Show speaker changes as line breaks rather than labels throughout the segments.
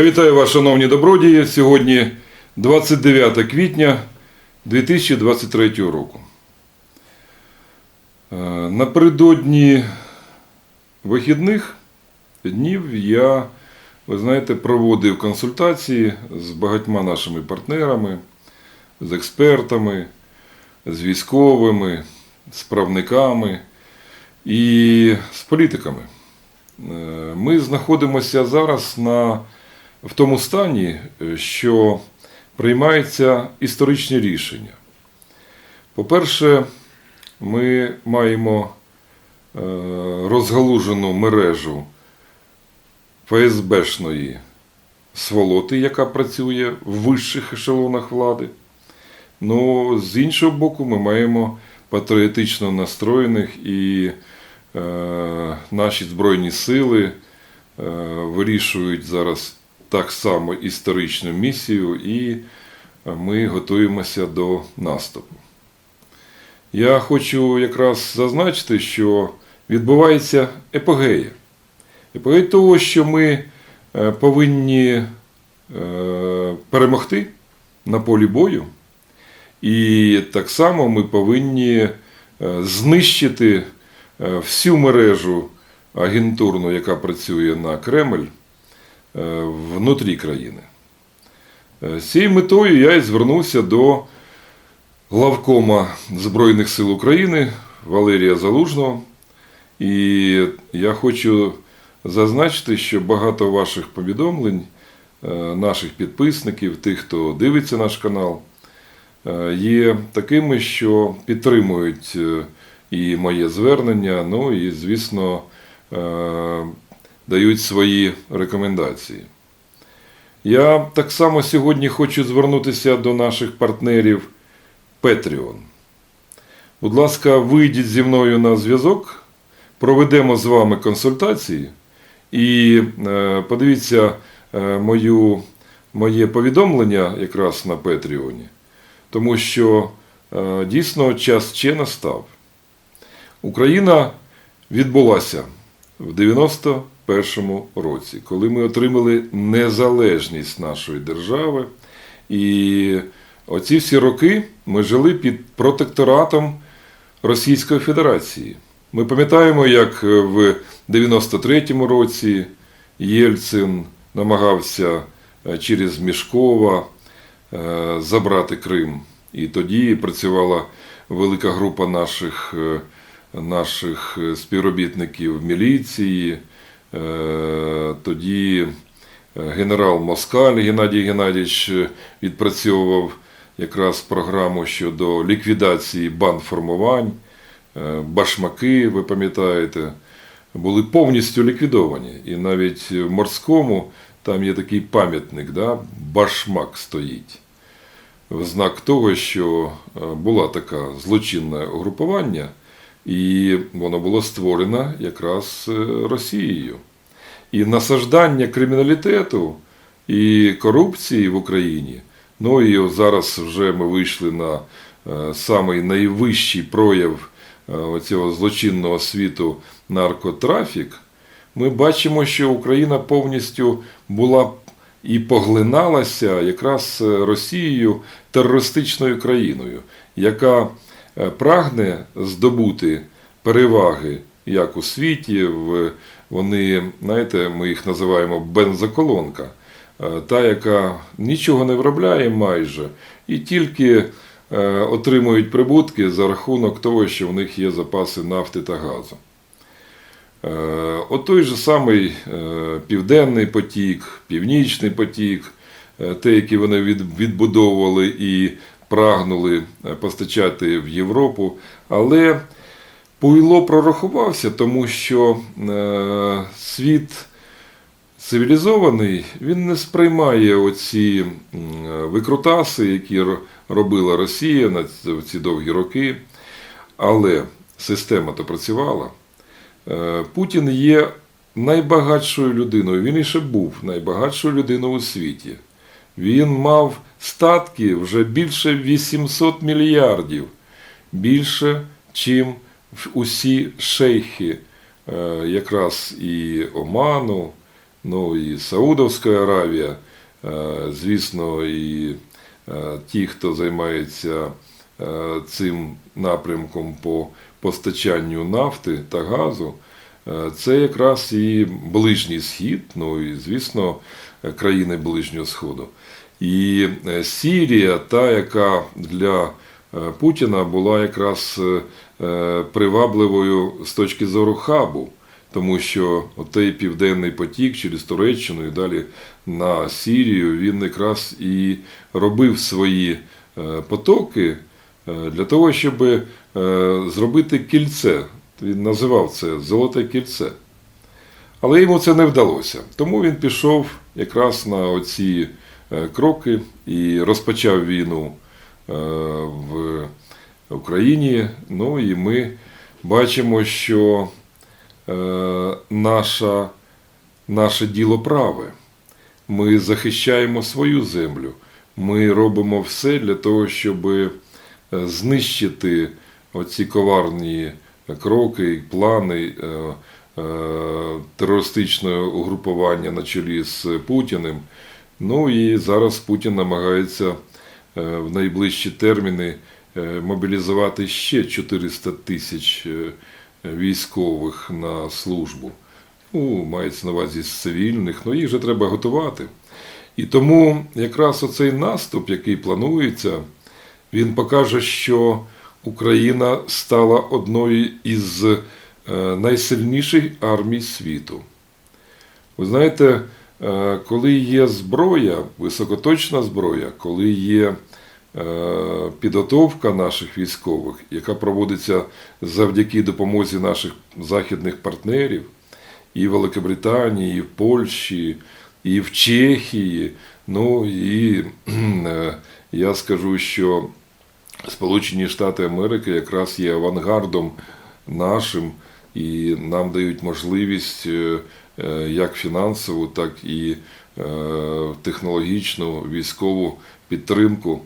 Я вітаю вас, шановні добродії. Сьогодні 29 квітня 2023 року. Е, Напередодні вихідних днів я, ви знаєте, проводив консультації з багатьма нашими партнерами, з експертами, з військовими, з правниками і з політиками. Е, Ми знаходимося зараз на, в тому стані, е, що приймаються історичні рішення. По-перше, ми маємо е, розгалужену мережу ФСБшної сволоти, яка працює в вищих ешелонах влади. Ну, з іншого боку, ми маємо патріотично настроєних і е, наші Збройні сили е, вирішують зараз так само історичну місію, і ми готуємося до наступу. Я хочу якраз зазначити, що відбувається епогея. Епогея того, що ми е, повинні е, перемогти на полі бою. І так само ми повинні е, знищити е, всю мережу агентурну, яка працює на Кремль е, внутрі країни. Е, З цією метою я і звернувся до главкома Збройних сил України Валерія Залужного. І я хочу зазначити, що багато ваших повідомлень, е, наших підписників, тих, хто дивиться наш канал, е, є такими, що підтримують е, і моє звернення, ну і, звісно, е, дають свої рекомендації. Я так само сьогодні хочу звернутися до наших партнерів Patreon. Будь ласка, вийдіть зі мною на зв'язок, проведемо з вами консультації і е, подивіться е, мою, моє повідомлення якраз на Петріоні, тому що е, дійсно час ще настав. Україна відбулася в 91-му році, коли ми отримали незалежність нашої держави. І оці всі роки ми жили під протекторатом Російської Федерації. Ми пам'ятаємо, як в 93-му році Єльцин намагався е, через Мішкова е, забрати Крим. І тоді працювала велика група наших, е, наших співробітників міліції. Е, Тоді генерал Москаль Геннадій Геннадійович відпрацьовував якраз програму щодо ліквідації бандформувань. Е, Башмаки, ви пам'ятаєте, були повністю ліквідовані. І навіть в морському там є такий пам'ятник, да? башмак стоїть. В знак того, що е, була така злочинне угрупування, і воно було створено якраз е, Росією. І насаждання криміналітету і корупції в Україні. Ну і зараз вже ми вийшли на е, самий найвищий прояв е, оцього злочинного світу наркотрафік. Ми бачимо, що Україна повністю була і поглиналася якраз Росією терористичною країною, яка прагне здобути переваги як у світі. Вони, знаєте, ми їх називаємо бензоколонка, е, та, яка нічого не виробляє майже, і тільки е, отримують прибутки за рахунок того, що в них є запаси нафти та газу. Е, От той же самий е, Південний потік, Північний потік, е, те, які вони відбудовували і прагнули е, постачати в Європу, але Пуйло прорахувався, тому що е, світ цивілізований, він не сприймає оці викрутаси, які робила Росія на ці- довгі роки. Але система то працювала. Е, Путін є найбагатшою людиною. Він і ще був найбагатшою людиною у світі. Він мав статки вже більше 800 мільярдів, більше, чим усі шейхи е, якраз і Оману, ну і Саудовська Аравія, е, звісно, і е, ті, хто займається цим напрямком по постачанню нафти та газу, це якраз і ближній схід, ну і звісно, е, країни ближнього сходу. І е, Сірія, та, яка для е, Путіна була якраз е, е, привабливою з точки зору хабу, тому що отей південний потік через Туреччину і далі на Сірію він якраз і робив свої е, потоки е, для того, щоб е, зробити кільце. Він називав це Золоте кільце. Але йому це не вдалося. Тому він пішов якраз на оці е, кроки і розпочав війну е, в Україні. Ну і ми бачимо, що е, наша, наше діло праве. Ми захищаємо свою землю. Ми робимо все для того, щоб знищити оці коварні кроки і плани е, е, терористичного угрупування на чолі з Путіним. Ну і зараз Путін намагається е, в найближчі терміни е, мобілізувати ще 400 тисяч е, військових на службу. Ну, мається на увазі з цивільних, ну їх же треба готувати. І тому якраз оцей наступ, який планується, він покаже, що Україна стала одною із е, найсильніших армій світу. Ви знаєте, е, коли є зброя, високоточна зброя, коли є е, підготовка наших військових, яка проводиться завдяки допомозі наших західних партнерів, і в Великобританії, і в Польщі, і в Чехії. Ну і я скажу, що Сполучені Штати Америки якраз є авангардом нашим і нам дають можливість е, е, як фінансову, так і е, технологічну військову підтримку.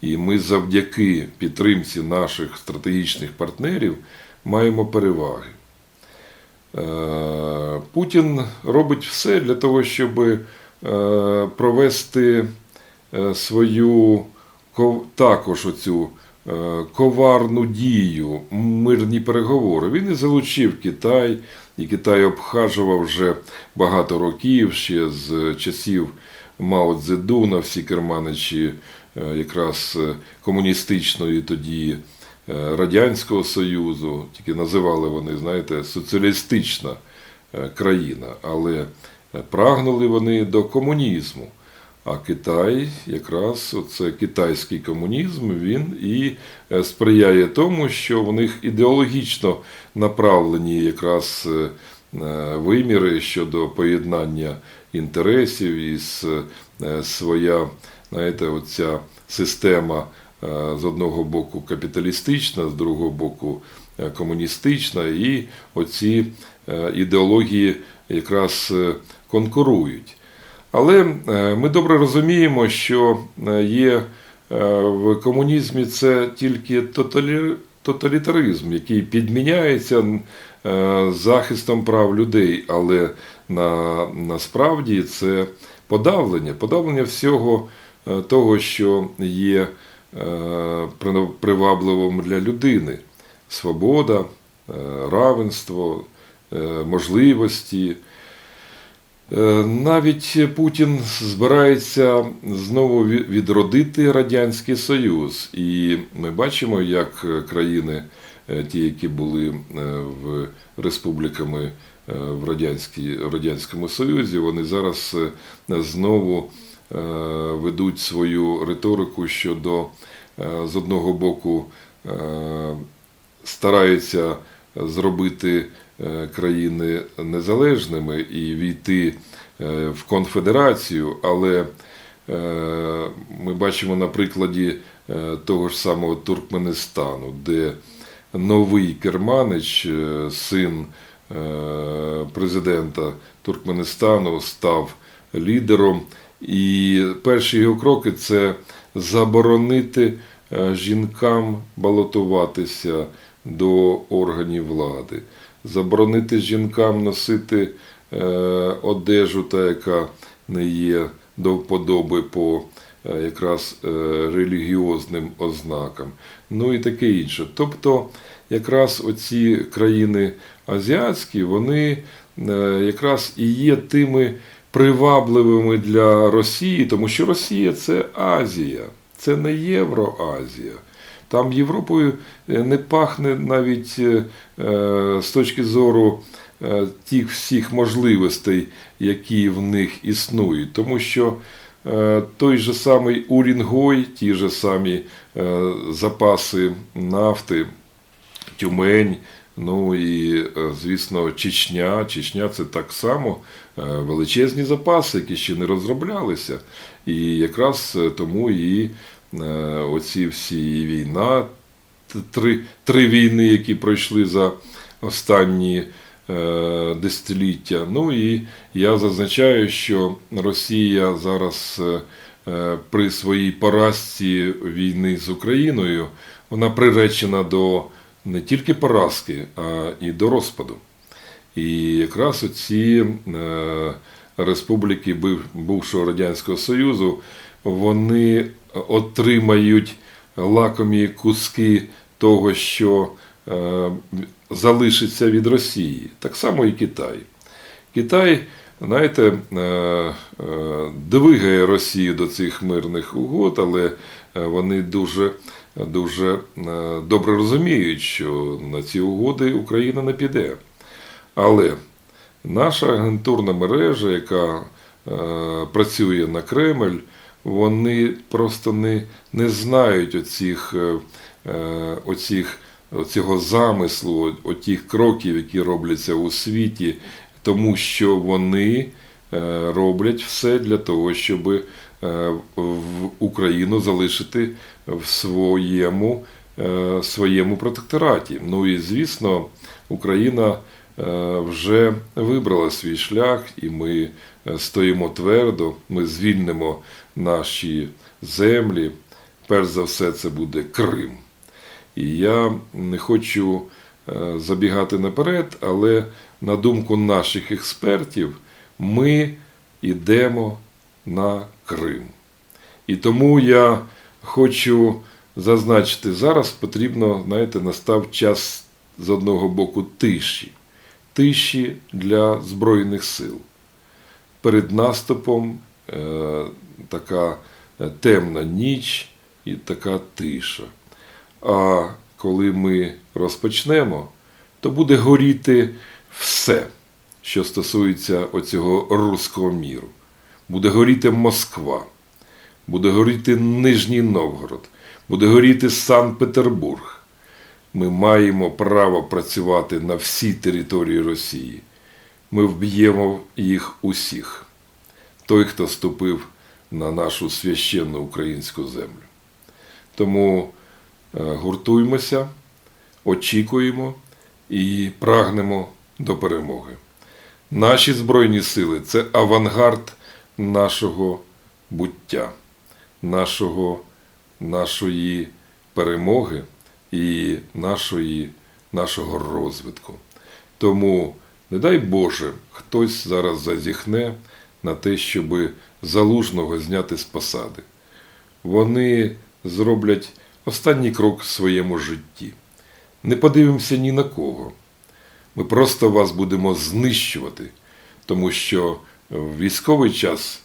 І ми завдяки підтримці наших стратегічних партнерів маємо переваги. Путін робить все для того, щоб провести свою також оцю коварну дію, мирні переговори. Він і залучив Китай, і Китай обхажував вже багато років, ще з часів Мао Цзедуна, всі керманичі е, якраз е, комуністичної тоді е, Радянського Союзу, тільки називали вони, знаєте, соціалістична е, країна, але е, прагнули вони до комунізму. А Китай, якраз оце китайський комунізм, він і е, сприяє тому, що в них ідеологічно направлені якраз е, е, виміри щодо поєднання інтересів і с- е, своя, знаєте, оця система з одного боку капіталістична, з другого боку комуністична, і оці ідеології якраз конкурують. Але е, ми добре розуміємо, що е, є е, в комунізмі це тільки тоталітаризм, який підміняється захистом прав людей, але на, насправді це подавлення, подавлення всього того, що є привабливим для людини. Свобода, равенство, можливості. Е, Навіть Путін збирається знову відродити Радянський Союз. І ми бачимо, як е, країни, е, ті, які були в республіками в Радянській, Радянському Союзі, вони зараз знову ведуть свою риторику щодо з одного боку стараються зробити країни незалежними і війти е, в конфедерацію, але е, ми бачимо на прикладі е, того ж самого Туркменистану, де новий керманич, е, син е, президента Туркменистану, став лідером. І перші його кроки це заборонити е, жінкам балотуватися до органів влади, заборонити жінкам носити е, одежу, та яка не є до вподоби по е, якраз е, релігіозним ознакам, ну і таке інше. Тобто, якраз оці країни азіатські, вони якраз і є тими привабливими для Росії, тому що Росія це Азія, це не Євроазія. Там Європою е, не пахне навіть е, е, з точки зору тих всіх можливостей, які в них існують. Тому що той же самий Урінгой, ті ж самі запаси нафти, Тюмень, ну і, звісно, Чечня. Чечня це так само величезні запаси, які ще не розроблялися. І якраз тому і оці всі війна, три, три війни, які пройшли за останні е, десятиліття. Ну і я зазначаю, що Росія зараз е, е, при своїй поразці війни з Україною вона приречена до не тільки поразки, а і до розпаду. І якраз оці е, республіки бувшого Радянського Союзу, вони отримають лакомі куски того, що е, залишиться від Росії. Так само і Китай. Китай, знаєте, е, е, двигає Росію до цих мирних угод, але вони дуже, дуже добре розуміють, що на ці угоди Україна не піде. Але наша агентурна мережа, яка працює на Кремль, вони просто не, не знають оцих, е, е, оцих, оцього замислу, отих кроків, які робляться у світі, тому що вони е, роблять все для того, щоб Україну залишити в своєму, своєму протектораті. Ну і звісно, Україна вже вибрала свій шлях, і ми стоїмо твердо, ми звільнимо наші землі. Перш за все, це буде Крим. І я не хочу е, забігати наперед, але на думку наших експертів, ми йдемо на Крим. І тому я хочу зазначити, зараз потрібно, знаєте, настав час з одного боку тиші. Тиші для Збройних сил. Перед наступом е, така е, темна ніч і така тиша. А коли ми розпочнемо, то буде горіти все, що стосується оцього руського міру. Буде горіти Москва, буде горіти Нижній Новгород, буде горіти Санкт-Петербург. Ми маємо право працювати на всій території Росії. Ми вб'ємо їх усіх. Той, хто ступив на нашу священну українську землю. Тому е, гуртуймося, очікуємо і прагнемо до перемоги. Наші Збройні сили це авангард нашого буття, нашого, нашої перемоги і нашої, нашого розвитку. Тому, не дай Боже, хтось зараз зазіхне на те, щоб залужного зняти з посади. Вони зроблять останній крок в своєму житті. Не подивимося ні на кого. Ми просто вас будемо знищувати, тому що в військовий час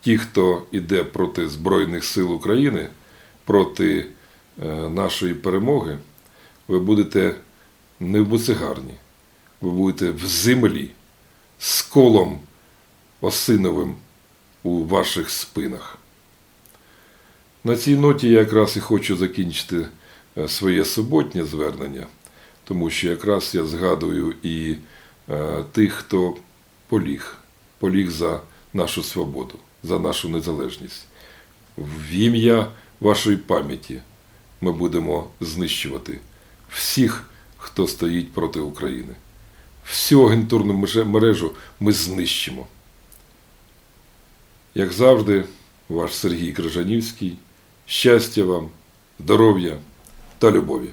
ті, хто йде проти Збройних сил України, проти е, нашої перемоги, ви будете не в буцегарні, ви будете в землі з колом осиновим у ваших спинах. На цій ноті я якраз і хочу закінчити е, своє суботнє звернення, тому що якраз я згадую і е, тих, хто поліг, поліг за нашу свободу, за нашу незалежність. В ім'я вашої пам'яті ми будемо знищувати всіх, хто стоїть проти України. Всю агентурну мережу ми знищимо. Як завжди, ваш Сергій Крижанівський. Щастя вам, здоров'я та любові.